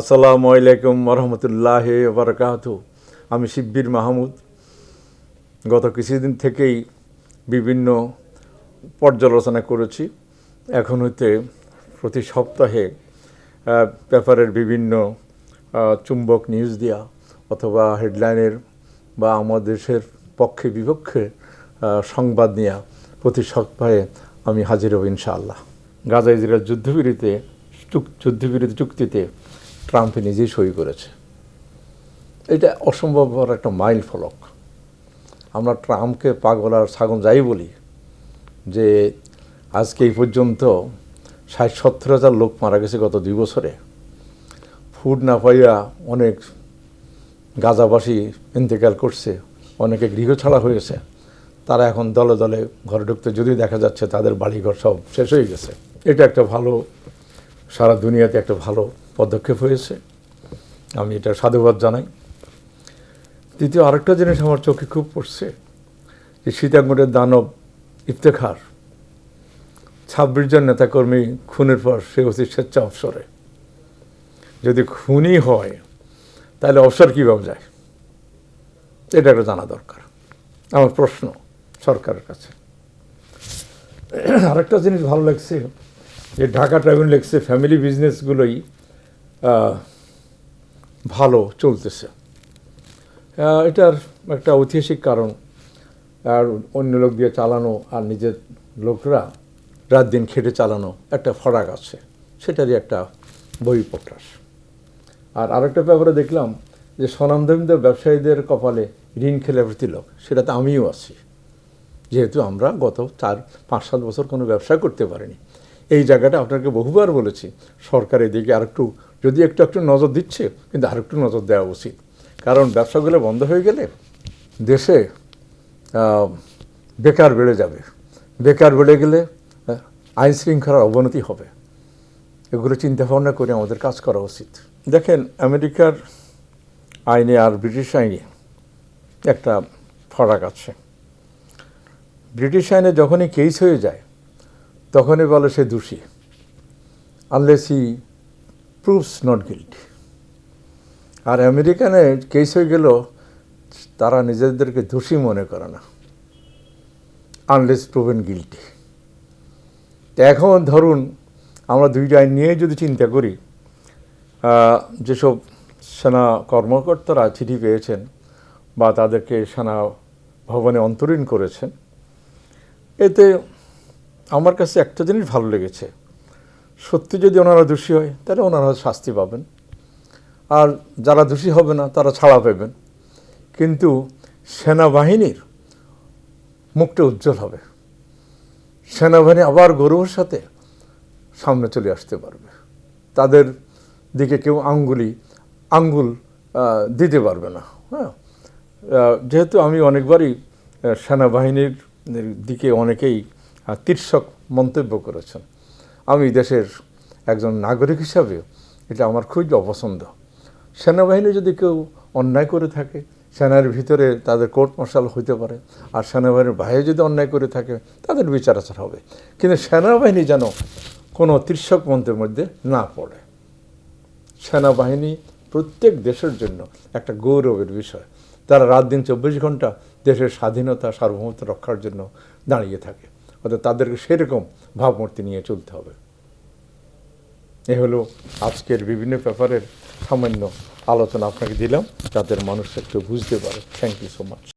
আসসালামু আলাইকুম রহমতুল্লাহ বারকাত আমি শিব্বির মাহমুদ। গত কিছুদিন থেকেই বিভিন্ন পর্যালোচনা করেছি। এখন হইতে প্রতি সপ্তাহে পেপারের বিভিন্ন চুম্বক নিউজ দেওয়া অথবা হেডলাইনের বা আমাদের দেশের পক্ষে বিপক্ষে সংবাদ নেওয়া প্রতি সপ্তাহে আমি হাজির হব ইনশাআল্লাহ। গাজা ইসরায়েল যুদ্ধবিরতিতে যুদ্ধবিরতি চুক্তিতে ট্রাম্পে নিজেই সই করেছে। এটা অসম্ভব একটা মাইল ফলক। আমরা ট্রাম্পকে পাগল আর ছাগল যাই বলি যে আজকে এই পর্যন্ত ষাট, সত্তর হাজার লোক মারা গেছে গত দুই বছরে। ফুড না পাইয়া অনেক গাজাবাসী ইন্তেকাল করছে, অনেকে গৃহ ছাড়া হয়েছে। তারা এখন দলে দলে ঘরে ঢুকতে যদি দেখা যাচ্ছে তাদের বাড়িঘর সব শেষ হয়ে গেছে। এটা একটা ভালো, সারা দুনিয়াতে একটা ভালো পদক্ষেপ হয়েছে। আমি এটা সাধুবাদ জানাই। দ্বিতীয়, আরেকটা জিনিস আমার চোখে খুব পড়ছে যে সীতাকুণ্ডের দানব ইফতেখার, ছাব্বিশ জন নেতাকর্মী খুনের পর সে অতি স্বেচ্ছা অবসরে। যদি খুনই হয়, তাহলে অবসর কীভাবে যায়? এটা একটা জানা দরকার। আমার প্রশ্ন সরকারের কাছে। আরেকটা জিনিস ভালো লাগছে, যে ঢাকা ট্রাইব্যুনাল লেগছে ফ্যামিলি বিজনেসগুলোই ভালো চলতেছে। এটার একটা ঐতিহাসিক কারণ। আর অন্য লোক দিয়ে চালানো আর নিজের লোকরা রাত দিন খেটে চালানো একটা ফরাক আছে, সেটারই একটা বই প্রকাশ। আর আরেকটা ব্যাপারে দেখলাম যে স্বনামধন্য ব্যবসায়ীদের কপালে ঋণ খেলাপি লোক, সেটাতে আমিও আছি। যেহেতু আমরা গত চার, পাঁচ, সাত বছর কোনো ব্যবসা করতে পারিনি। এই জায়গাটা আপনাকে বহুবার বলেছি, সরকার এদিকে আরেকটু যদি একটু একটু নজর দিচ্ছে, কিন্তু আরেকটু নজর দেওয়া উচিত। কারণ ব্যবসাগুলো বন্ধ হয়ে গেলে দেশে বেকার বেড়ে যাবে। বেকার বেড়ে গেলে আইন শৃঙ্খলার অবনতি হবে। এগুলো চিন্তা ভাবনা করে আমাদের কাজ করা উচিত। দেখেন, আমেরিকার আইনে আর ব্রিটিশ আইনে একটা ফারাক আছে। ব্রিটিশ আইনে যখনই কেস হয়ে যায়, তখনই বলে সে দোষী। Unless he proves not guilty আর আমেরিকানে কেস হয়ে গেল তারা নিজেদেরকে দোষী মনে করে না আনলেস প্রুভেন গিল্টি এখন ধরুন আমরা দুইটা আইন নিয়ে যদি চিন্তা করি যেসব সেনা কর্মকর্তারা চিঠি পেয়েছেন বা তাদেরকে সেনা ভবনে অন্তরীণ করেছেন, এতে আমার কাছে একটা জিনিস ভালো লেগেছে। সত্যি যদি ওনারা দোষী হয় তাহলে ওনারা শাস্তি পাবেন। আর যারা দোষী হবে না তারা ছাড়া পাবেন। কিন্তু সেনাবাহিনীর মুখটা উজ্জ্বল হবে। সেনাবাহিনী আবার গৌরবের সাথে সামনে চলে আসতে পারবে। তাদের দিকে কেউ আঙ্গুলি আঙ্গুল দিতে পারবে না। হ্যাঁ? যেহেতু আমি অনেকবারই সেনাবাহিনীর দিকে অনেকেই আহ, তির্যক মন্তব্য করেছেন। আমি দেশের একজন নাগরিক হিসাবে এটা আমার খুবই অপছন্দ। সেনাবাহিনী যদি কেউ অন্যায় করে থাকে, সেনার ভিতরে তাদের কোর্ট মার্শাল হইতে পারে, আর সেনাবাহিনীর বাইরে যদি অন্যায় করে থাকে, তাদের বিচার আচার হবে। কিন্তু সেনাবাহিনী যেন কোনো তির্যক মন্ত্রের মধ্যে না পড়ে। সেনাবাহিনী প্রত্যেক দেশের জন্য একটা গৌরবের বিষয়। তারা রাত দিন চব্বিশ ঘণ্টা দেশের স্বাধীনতা, সার্বভৌমত্ব রক্ষার জন্য দাঁড়িয়ে থাকে। অর্থাৎ তাদেরকে সেরকম ভাবমূর্তি নিয়ে চলতে হবে। এ হলো আজকের বিভিন্ন ব্যাপারের সামান্য আলোচনা আপনাকে দিলাম, যাদের মানুষ একটু বুঝতে পারে। Thank you so much